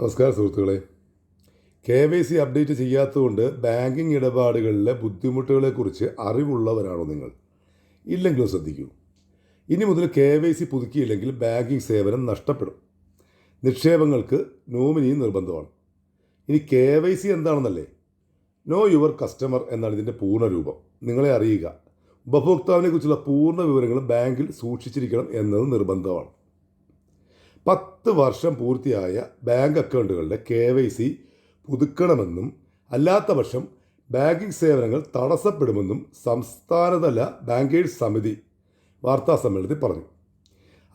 നമസ്കാരം സുഹൃത്തുക്കളെ. K Y C update ചെയ്യാത്തതുകൊണ്ട് ബാങ്കിങ് ഇടപാടുകളിലെ ബുദ്ധിമുട്ടുകളെക്കുറിച്ച് അറിവുള്ളവരാണോ നിങ്ങൾ? ഇല്ലെങ്കിലും ശ്രദ്ധിക്കൂ. ഇനി മുതൽ കെ വൈ സി പുതുക്കിയില്ലെങ്കിൽ ബാങ്കിങ് സേവനം നഷ്ടപ്പെടും. നിക്ഷേപങ്ങൾക്ക് നോമിനി നിർബന്ധമാണ്. ഇനി കെ വൈ സി എന്താണെന്നല്ലേ? നോ യുവർ കസ്റ്റമർ എന്നാണ് ഇതിന്റെ പൂർണരൂപം. നിങ്ങളെ അറിയുക. ഉപഭോക്താവിനെക്കുറിച്ചുള്ള പൂർണ വിവരങ്ങൾ ബാങ്കിൽ സൂക്ഷിച്ചിരിക്കണം എന്നത് നിർബന്ധമാണ്. പത്ത് വർഷം പൂർത്തിയായ ബാങ്ക് അക്കൗണ്ടുകളുടെ കെ വൈ സി പുതുക്കണമെന്നും അല്ലാത്ത പക്ഷം ബാങ്കിംഗ് സേവനങ്ങൾ തടസ്സപ്പെടുമെന്നും സംസ്ഥാനതല ബാങ്കേഴ്സ് സമിതി വാർത്താ സമ്മേളനത്തിൽ പറഞ്ഞു.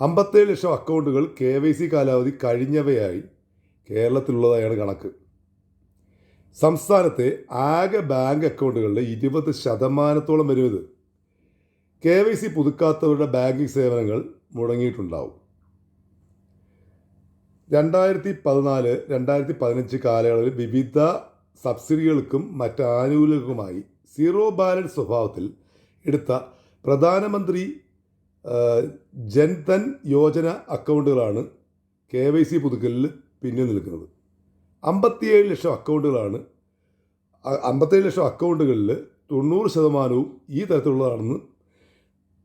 അമ്പത്തേഴ് ലക്ഷം അക്കൗണ്ടുകൾ കെ വൈ സി കാലാവധി കഴിഞ്ഞവയായി കേരളത്തിലുള്ളതായാണ് കണക്ക്. സംസ്ഥാനത്തെ ആകെ ബാങ്ക് അക്കൗണ്ടുകളുടെ ഇരുപത് ശതമാനത്തോളം വരും ഇത് കെ വൈ സി പുതുക്കാത്തവരുടെ ബാങ്കിംഗ് സേവനങ്ങൾ മുടങ്ങിയിട്ടുണ്ടാവും. രണ്ടായിരത്തി പതിനാല് രണ്ടായിരത്തി പതിനഞ്ച് കാലയളവിൽ വിവിധ സബ്സിഡികൾക്കും മറ്റ് ആനുകൂല്യങ്ങൾക്കുമായി സീറോ ബാലൻസ് സ്വഭാവത്തിൽ എടുത്ത പ്രധാനമന്ത്രി ജൻധൻ യോജന അക്കൗണ്ടുകളാണ് കെ വൈ സി പുതുക്കലിൽ പിന്നിൽ നിൽക്കുന്നത്. അമ്പത്തിയേഴ് ലക്ഷം അക്കൗണ്ടുകളാണ് അമ്പത്തേഴ് ലക്ഷം അക്കൗണ്ടുകളിൽ തൊണ്ണൂറ് ശതമാനവും ഈ തരത്തിലുള്ളതാണെന്ന്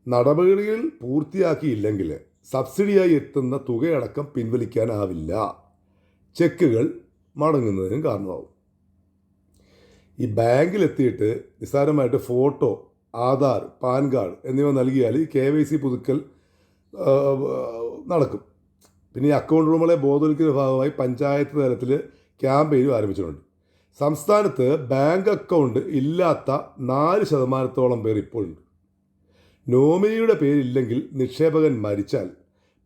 നടപടികൾ പൂർത്തിയാക്കിയില്ലെങ്കിൽ സബ്സിഡിയായി എത്തുന്ന തുകയടക്കം പിൻവലിക്കാനാവില്ല. ചെക്കുകൾ മടങ്ങുന്നതിനും കാരണമാവും. ഈ ബാങ്കിലെത്തിയിട്ട് നിസ്സാരമായിട്ട് ഫോട്ടോ ആധാർ പാൻ കാർഡ് എന്നിവ നൽകിയാൽ ഈ കെ വൈ സി പുതുക്കൽ നടക്കും. പിന്നെ ഈ അക്കൗണ്ട് റൂമുകളെ ബോധവൽക്കുന്ന ഭാഗമായി പഞ്ചായത്ത് തലത്തിൽ ക്യാമ്പയിനും ആരംഭിച്ചിട്ടുണ്ട്. സംസ്ഥാനത്ത് ബാങ്ക് അക്കൗണ്ട് ഇല്ലാത്ത നാല് ശതമാനത്തോളം പേർ ഇപ്പോഴുണ്ട് നോമിനിയുടെ പേരില്ലെങ്കിൽ നിക്ഷേപകൻ മരിച്ചാൽ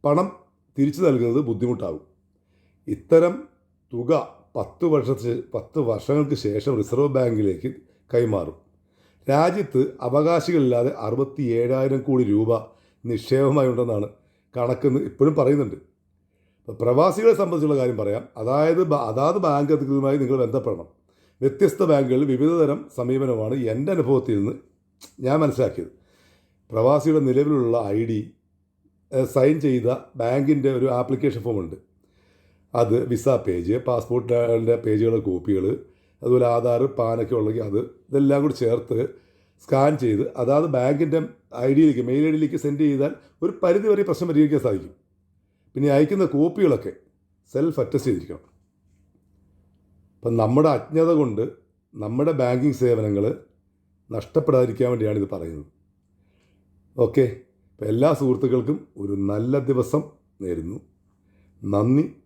പണം തിരിച്ചു നൽകുന്നത് ബുദ്ധിമുട്ടാകും. ഇത്തരം തുക പത്ത് വർഷത്തിന് പത്ത് വർഷങ്ങൾക്ക് ശേഷം റിസർവ് ബാങ്കിലേക്ക് കൈമാറും. രാജ്യത്ത് അവകാശികളില്ലാതെ അറുപത്തി ഏഴായിരം കോടി രൂപ നിക്ഷേപമായി ഉണ്ടെന്നാണ് കണക്കെന്ന് ഇപ്പോഴും പറയുന്നുണ്ട്. പ്രവാസികളെ സംബന്ധിച്ചുള്ള കാര്യം പറയാം. അതായത് അതാത് ബാങ്ക് അധികൃതരുമായി നിങ്ങൾ ബന്ധപ്പെടണം. വ്യത്യസ്ത ബാങ്കുകളിൽ വിവിധ തരം സമീപനമാണ് എന്റെ അനുഭവത്തിൽ നിന്ന് ഞാൻ മനസ്സിലാക്കിയത്. പ്രവാസിയുടെ നിലവിലുള്ള ഐ ഡി സൈൻ ചെയ്ത ബാങ്കിന്റെ ഒരു ആപ്ലിക്കേഷൻ ഫോം ഉണ്ട് അത് വിസ പേജ് പാസ്പോർട്ടിന്റെ പേജുകളുടെ കോപ്പികൾ അതുപോലെ ആധാർ പാനൊക്കെ ഉള്ളെങ്കിൽ അത് ഇതെല്ലാം കൂടി ചേർത്ത് സ്കാൻ ചെയ്ത് അതാത് ബാങ്കിന്റെ ഐ ഡിയിലേക്ക് മെയിൽ ഐ ഡിയിലേക്ക് സെൻഡ് ചെയ്താൽ ഒരു പരിധി വരെ പ്രശ്നം പരിഹരിക്കാൻ സാധിക്കും. പിന്നെ അയക്കുന്ന കോപ്പികളൊക്കെ സെൽഫ് അറ്റസ്റ്റ് ചെയ്തിരിക്കണം. അപ്പം നമ്മുടെ അജ്ഞത കൊണ്ട് നമ്മുടെ ബാങ്കിങ് സേവനങ്ങൾ നഷ്ടപ്പെടാതിരിക്കാൻ വേണ്ടിയാണ് ഇത് പറയുന്നത്. ഓക്കെ. എല്ലാ സുഹൃത്തുക്കൾക്കും ഒരു നല്ല ദിവസം നേരുന്നു. നന്ദി.